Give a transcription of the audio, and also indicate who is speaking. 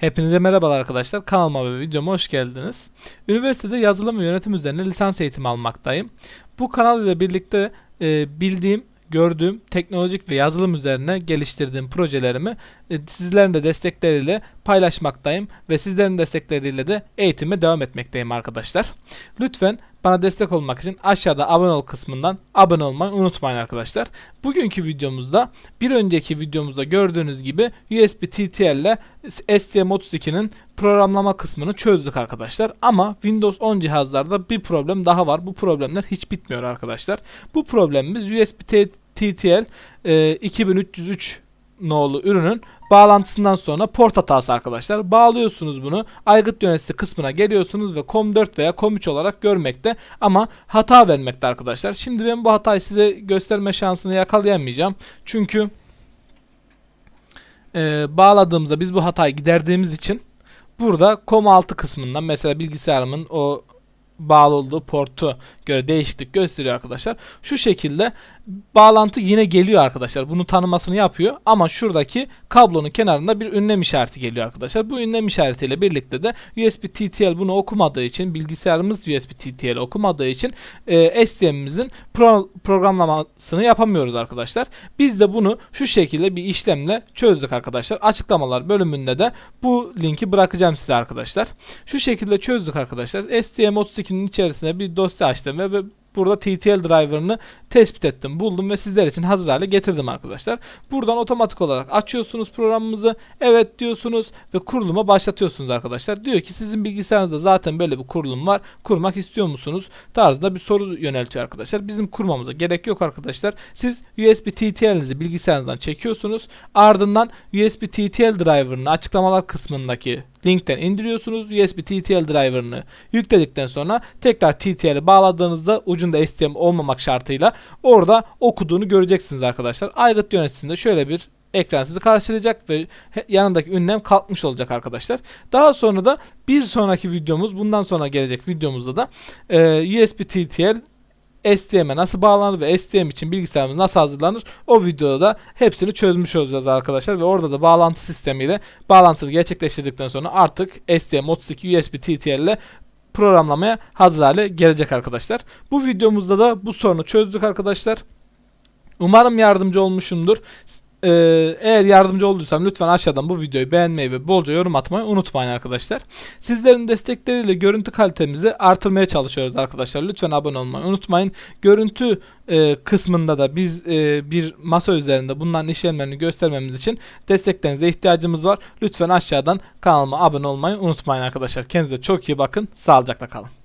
Speaker 1: Hepinize merhabalar arkadaşlar. Kanalıma ve videoma hoş geldiniz. Üniversitede yazılım ve yönetim üzerine lisans eğitimi almaktayım. Bu kanal ile birlikte e, bildiğim, gördüğüm teknolojik ve yazılım üzerine geliştirdiğim projelerimi e, sizlerin de destekleriyle paylaşmaktayım ve sizlerin destekleriyle de eğitime devam etmekteyim arkadaşlar. Lütfen bana destek olmak için aşağıda abone ol kısmından abone olmayı unutmayın arkadaşlar. Bugünkü videomuzda bir önceki videomuzda gördüğünüz gibi USB TTL ile STM32'nin programlama kısmını çözdük arkadaşlar. Ama Windows 10 cihazlarda bir problem daha var. Bu problemler hiç bitmiyor arkadaşlar. Bu problemimiz USB TTL e, 2303 nolu ürünün bağlantısından sonra port hatası arkadaşlar. Bağlıyorsunuz bunu. Aygıt yöneticisi kısmına geliyorsunuz ve COM4 veya COM3 olarak görmekte ama hata vermekte arkadaşlar. Şimdi ben bu hatayı size gösterme şansını yakalayamayacağım. Çünkü e, bağladığımızda biz bu hatayı giderdiğimiz için burada COM6 kısmından mesela bilgisayarımın o bağlı olduğu portu göre değişiklik gösteriyor arkadaşlar. Şu şekilde bağlantı yine geliyor arkadaşlar. Bunu tanımasını yapıyor ama şuradaki kablonun kenarında bir ünlem işareti geliyor arkadaşlar. Bu ünlem işaretiyle birlikte de USB TTL bunu okumadığı için bilgisayarımız USB TTL okumadığı için e, STM'imizin pro programlamasını yapamıyoruz arkadaşlar. Biz de bunu şu şekilde bir işlemle çözdük arkadaşlar. Açıklamalar bölümünde de bu linki bırakacağım size arkadaşlar. Şu şekilde çözdük arkadaşlar. STM32'nin içerisine bir dosya açtım ve burada TTL driver'ını tespit ettim, buldum ve sizler için hazır hale getirdim arkadaşlar. Buradan otomatik olarak açıyorsunuz programımızı. Evet diyorsunuz ve kuruluma başlatıyorsunuz arkadaşlar. Diyor ki sizin bilgisayarınızda zaten böyle bir kurulum var. Kurmak istiyor musunuz? Tarzında bir soru yöneltiyor arkadaşlar. Bizim kurmamıza gerek yok arkadaşlar. Siz USB TTL'inizi bilgisayarınızdan çekiyorsunuz. Ardından USB TTL driver'ını açıklamalar kısmındaki linkten indiriyorsunuz. USB TTL driver'ını yükledikten sonra tekrar TTL'i bağladığınızda ucunda STM olmamak şartıyla orada okuduğunu göreceksiniz arkadaşlar. Aygıt yöneticisinde şöyle bir ekran sizi karşılayacak ve yanındaki ünlem kalkmış olacak arkadaşlar. Daha sonra da bir sonraki videomuz bundan sonra gelecek videomuzda da e, USB TTL STM'e nasıl bağlanır ve STM için bilgisayarımız nasıl hazırlanır o videoda da hepsini çözmüş olacağız arkadaşlar ve orada da bağlantı sistemiyle bağlantıyı gerçekleştirdikten sonra artık STM32 USB TTL ile programlamaya hazır hale gelecek arkadaşlar. Bu videomuzda da bu sorunu çözdük arkadaşlar. Umarım yardımcı olmuşumdur. Ee, eğer yardımcı olduysam lütfen aşağıdan bu videoyu beğenmeyi ve bolca yorum atmayı unutmayın arkadaşlar. Sizlerin destekleriyle görüntü kalitemizi artırmaya çalışıyoruz arkadaşlar. Lütfen abone olmayı unutmayın. Görüntü e, kısmında da biz e, bir masa üzerinde bunların işlemlerini göstermemiz için desteklerinize ihtiyacımız var. Lütfen aşağıdan kanalıma abone olmayı unutmayın arkadaşlar. Kendinize çok iyi bakın. Sağlıcakla kalın.